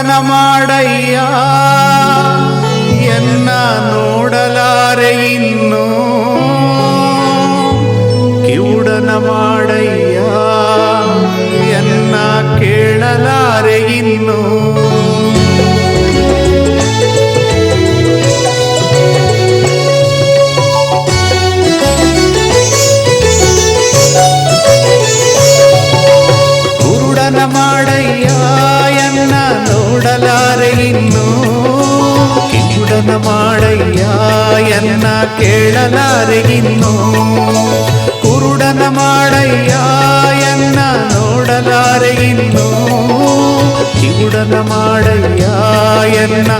ಕುರುಡನ ಮಾಡಯ್ಯ ಎನ್ನ ಕೇಳಲಾರೆ ಇನ್ನು ಕುರುಡನ ಮಾಡಯ್ಯ ಎನ್ನ ನೋಡಲಾರೆ ಇನ್ನು ಕಿವುಡನ ಮಾಡಯ್ಯ ಎನ್ನ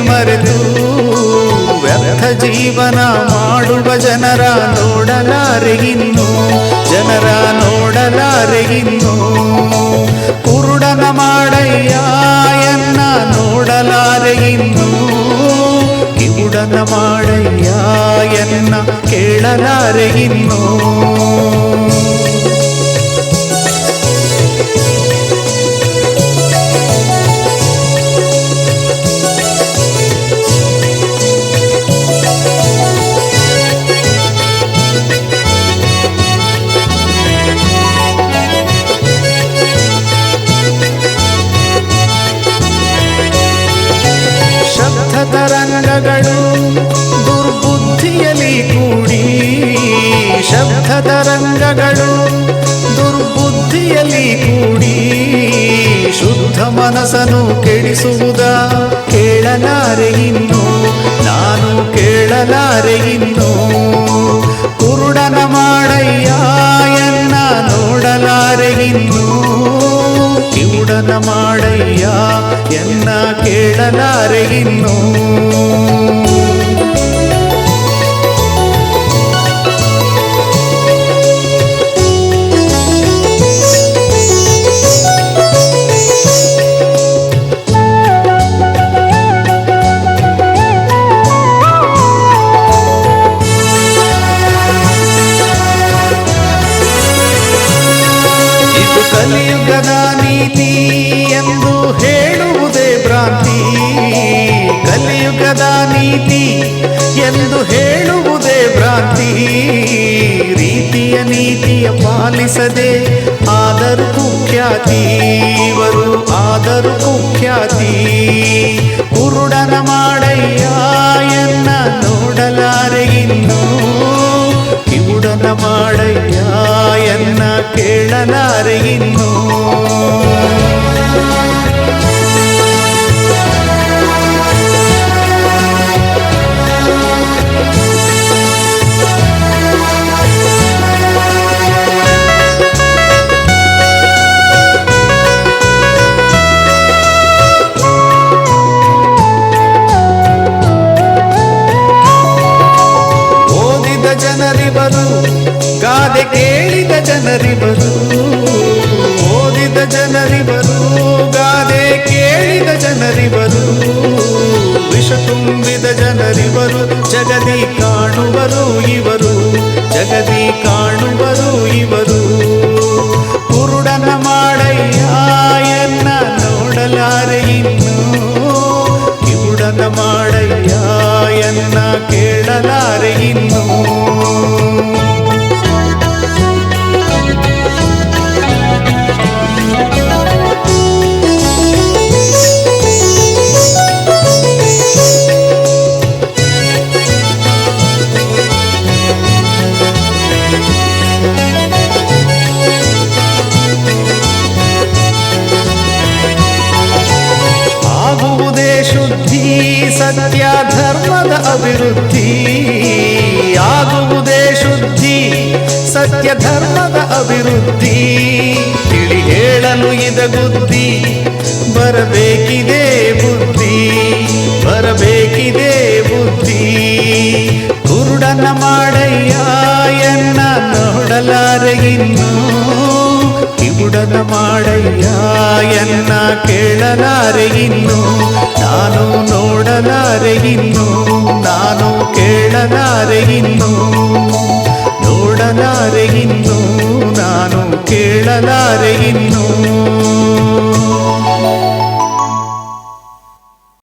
ಮರೆತು ವ್ಯರ್ಥ ಜೀವನ ಮಾಡುವ ಜನರ ನೋಡಲಾರೆ ಇನ್ನು ಜನರ ನೋಡಲಾರೆ ಇನ್ನು ತರಂಗಗಳು ದುರ್ಬುದ್ಧಿಯಲ್ಲಿ ಕೂಡಿ ಶಬ್ದ ತರಂಗಗಳು ದುರ್ಬುದ್ಧಿಯಲ್ಲಿ ಕೂಡಿ ಶುದ್ಧ ಮನಸ್ಸನ್ನು ಕೆಡಿಸುವುದ ಕೇಳಲಾರೆ ಇನ್ನು, ನಾನು ಕೇಳಲಾರೆ ಇನ್ನು. ಕಿವುಡನ ಮಾಡಯ್ಯ ಎನ್ನ ಕೇಳಲಾರೆ ಇನ್ನು ಕಲಿಯುಗದ ನೀತಿ ಎಂದು ಹೇಳುವುದೇ ಭ್ರಾಂತಿ. ರೀತಿಯ ನೀತಿಯ ಪಾಲಿಸದೆ ಆದರೂ ಕುಖ್ಯಾತಿ. ಇವರು ಆದರೂ ಕುಖ್ಯಾತಿ. ಕುರುಡನ ಮಾಡಯ್ಯ ಎನ್ನ ನೋಡಲಾರೆ ಇನ್ನು. ಕಿವುಡನ ಮಾಡಯ್ಯ ಎನ್ನ ಕೇಳಲಾರೆ ಇನ್ನು. ಜನರಿವರು ಜಗದಿ ಕಾಣುವರು ಇವರು. ಜಗದಿ ಕಾಣುವರು ಇವರು. ಕುರುಡನ ಮಾಡಯ್ಯ ಎನ್ನ ನೋಡಲಾರೆ ಇನ್ನು. ಕಿವುಡನ ಮಾಡಯ್ಯ ಅಭಿವೃದ್ಧಿ ತಿಳಿ ಹೇಳಲು ಇದ ಬುದ್ಧಿ. ಬರಬೇಕಿದೆ ಬುದ್ಧಿ. ಬರಬೇಕಿದೆ ಬುದ್ಧಿ. ಕುರುಡನ ಮಾಡಯ್ಯ, ಎನ್ನ ನೋಡಲಾರೆ ಇನ್ನು? ಕಿವುಡನ ಮಾಡಯ್ಯ, ಎನ್ನ ಕೇಳಲಾರೆ ಇನ್ನು? ನಾನು ನೋಡಲಾರೆ ಇನ್ನು? ನಾನು ಕೇಳಲಾರೆ ಇನ್ನು